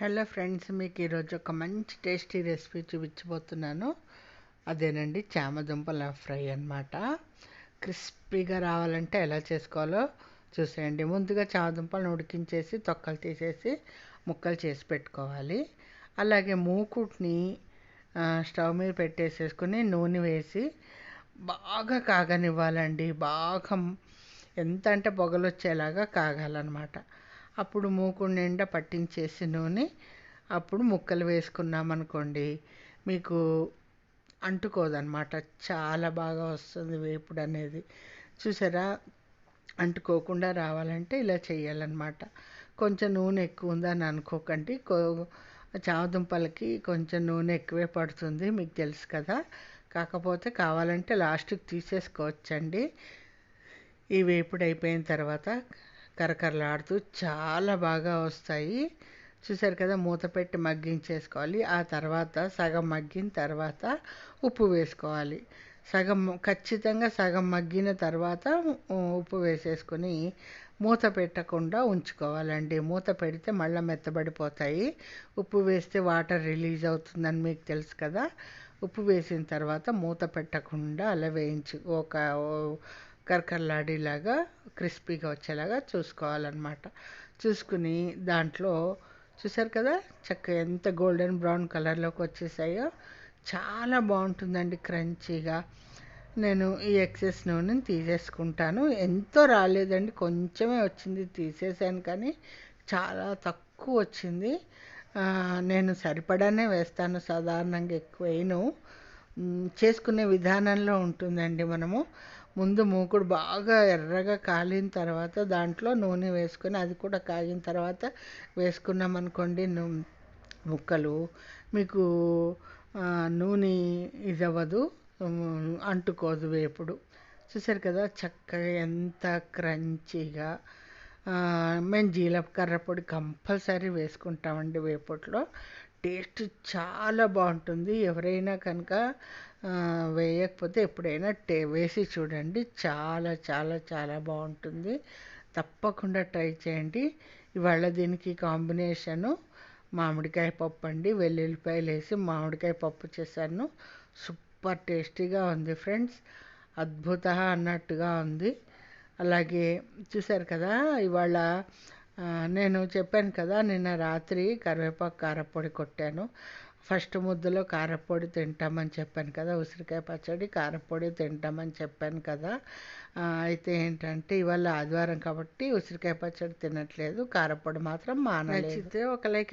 Hello friends మీకు ఈరోజు ఒక మంచి టేస్టీ రెసిపీ చూపించబోతున్నాను. అదేనండి చామదుంపల ఫ్రై అన్నమాట. క్రిస్పీగా రావాలంటే ఎలా చేసుకోవాలో చూసేయండి. ముందుగా చామదుంపలను ఉడికించేసి తొక్కలు తీసేసి ముక్కలు చేసి పెట్టుకోవాలి. అలాగే మూకుట్ని స్టవ్ మీద పెట్టేసేసుకుని నూనె వేసి బాగా కాగనివ్వాలండి. బాగా ఎంత అంటే పొగలు వచ్చేలాగా కాగాలన్నమాట. అప్పుడు మూకుడు నిండా పట్టించేసి నూనె అప్పుడు ముక్కలు వేసుకున్నామనుకోండి మీకు అంటుకోదనమాట. చాలా బాగా వస్తుంది వేపుడు అనేది. చూసారా? అంటుకోకుండా రావాలంటే ఇలా చేయాలన్నమాట కొంచెం నూనె ఎక్కువ ఉందని అనుకోకండి. కో- చామదుంపలకి కొంచెం నూనె ఎక్కువే పడుతుంది మీకు తెలుసు కదా. కాకపోతే కావాలంటే లాస్ట్కి తీసేసుకోవచ్చండి. ఈ వేపుడు అయిపోయిన తర్వాత కరకరలాడుతూ చాలా బాగా వస్తాయి. చూసారు కదా మూత పెట్టి మగ్గించేసుకోవాలి. ఆ తర్వాత సగం మగ్గిన తర్వాత ఉప్పు వేసుకోవాలి. సగం ఖచ్చితంగా సగం మగ్గిన తర్వాత ఉప్పు వేసేసుకొని మూత పెట్టకుండా ఉంచుకోవాలండి. మూత పెడితే మళ్ళీ మెత్తబడిపోతాయి. ఉప్పు వేస్తే వాటర్ రిలీజ్ అవుతుందని మీకు తెలుసు కదా. ఉప్పు వేసిన తర్వాత మూత పెట్టకుండా అలా వేయించు ఒక కరకరలాడేలాగా క్రిస్పీగా వచ్చేలాగా చూసుకోవాలన్నమాట. చూసుకుని దాంట్లో చూసారు కదా చక్కగా ఎంత గోల్డెన్ బ్రౌన్ కలర్లోకి వచ్చేసాయో. చాలా బాగుంటుందండి క్రంచీగా. నేను ఈ ఎక్సెస్ నూనెని తీసేసుకుంటాను. ఎంతో రాలేదండి కొంచెమే వచ్చింది తీసేసాను కానీ చాలా తక్కువ వచ్చింది. నేను సరిపడానే వేస్తాను సాధారణంగా ఎక్కువ వేయను. చేసుకునే విధానంలో ఉంటుందండి మనము. ముందు మూకుడు బాగా ఎర్రగా కాలిన తర్వాత దాంట్లో నూనె వేసుకొని అది కూడా కాగిన తర్వాత వేసుకున్నాం అనుకోండి ముక్కలు మీకు నూనె ఇది అవ్వదు అంటుకోదు వేపుడు. చూసారు కదా చక్కగా ఎంత క్రంచీగా మేము జీలకర్ర పొడి కంపల్సరీ వేసుకుంటామండి వేపట్లో టేస్ట్ చాలా బాగుంటుంది. ఎవరైనా కనుక వేయకపోతే ఎప్పుడైనా టే వేసి చూడండి. చాలా చాలా చాలా బాగుంటుంది. తప్పకుండా ట్రై చేయండి. ఇవాళ దీనికి కాంబినేషను మామిడికాయ పప్పు అండి. వెల్లుల్లిపాయలు వేసి మామిడికాయ పప్పు చేశాను. సూపర్ టేస్టీగా ఉంది ఫ్రెండ్స్. అద్భుత అన్నట్టుగా ఉంది. అలాగే చూశారు కదా ఇవాళ నేను చెప్పాను కదా నిన్న రాత్రి కరివేపాకు కారపొడి కొట్టాను. ఫస్ట్ ముద్దలో కారపొడి తింటామని చెప్పాను కదా ఉసిరికాయ పచ్చడి కారపొడి తింటామని చెప్పాను కదా. అయితే ఏంటంటే ఇవాళ ఆదివారం కాబట్టి ఉసిరికాయ పచ్చడి తినట్లేదు కారపొడి మాత్రం మానలేదు. ఒక లైక్